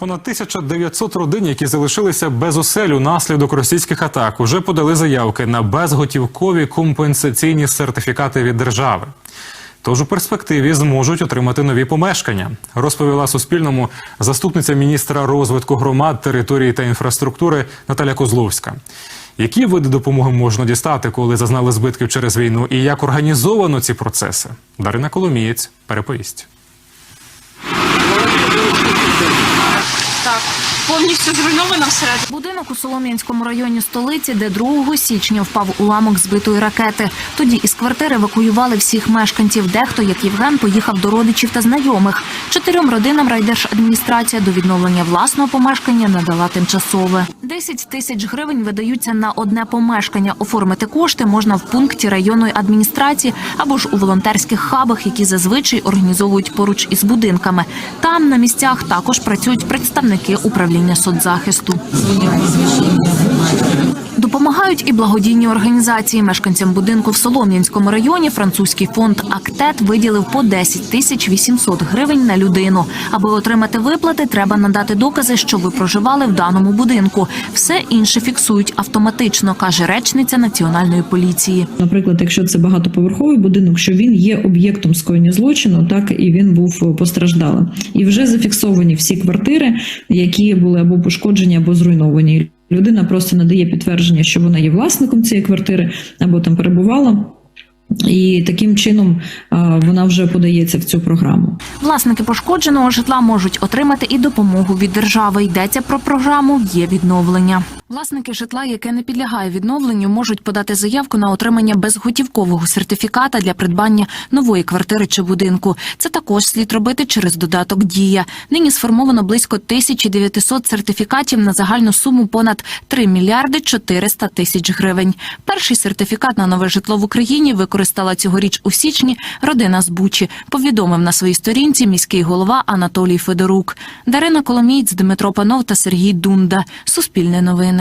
Понад 1900 родин, які залишилися без оселю наслідок російських атак, уже подали заявки на безготівкові компенсаційні сертифікати від держави. Тож у перспективі зможуть отримати нові помешкання, розповіла Суспільному заступниця міністра розвитку громад, території та інфраструктури Наталя Козловська. Які види допомоги можна дістати, коли зазнали збитків через війну, і як організовано ці процеси? Дарина Коломієць переповість. Так, повністю зруйновано всередині. Будинок у Солом'янському районі столиці, де 2 січня впав уламок збитої ракети. Тоді із квартири евакуювали всіх мешканців. Дехто, як Євген, поїхав до родичів та знайомих. Чотирьом родинам райдержадміністрація до відновлення власного помешкання надала тимчасове. 10 тисяч гривень видаються на одне помешкання. Оформити кошти можна в пункті районної адміністрації або ж у волонтерських хабах, які зазвичай організовують поруч із будинками. Там на місцях також працюють представники управління соцзахисту. Допомагають і благодійні організації. Мешканцям будинку в Солом'янському районі французький фонд Актет виділив по 10 тисяч 800 гривень на людину. Аби отримати виплати, треба надати докази, що ви проживали в даному будинку. Все інше фіксують автоматично, каже речниця національної поліції. Наприклад, якщо це багатоповерховий будинок, що він є об'єктом скоєння злочину, так і він був постраждалим. І вже зафіксовані всі квартири, які були або пошкоджені, або зруйновані. Людина просто надає підтвердження, що вона є власником цієї квартири або там перебувала. І таким чином вона вже подається в цю програму. Власники пошкодженого житла можуть отримати і допомогу від держави. Йдеться про програму Є відновлення. Власники житла, яке не підлягає відновленню, можуть подати заявку на отримання безготівкового сертифіката для придбання нової квартири чи будинку. Це також слід робити через додаток Дія. Нині сформовано близько 1900 сертифікатів на загальну суму понад 3 мільярди 400 тисяч гривень. Перший сертифікат на нове житло в Україні використала цьогоріч у січні родина з Бучі. Повідомив на своїй сторінці міський голова Анатолій Федорук. Дарина Коломієць, Дмитро Панов та Сергій Дунда. Суспільне новини.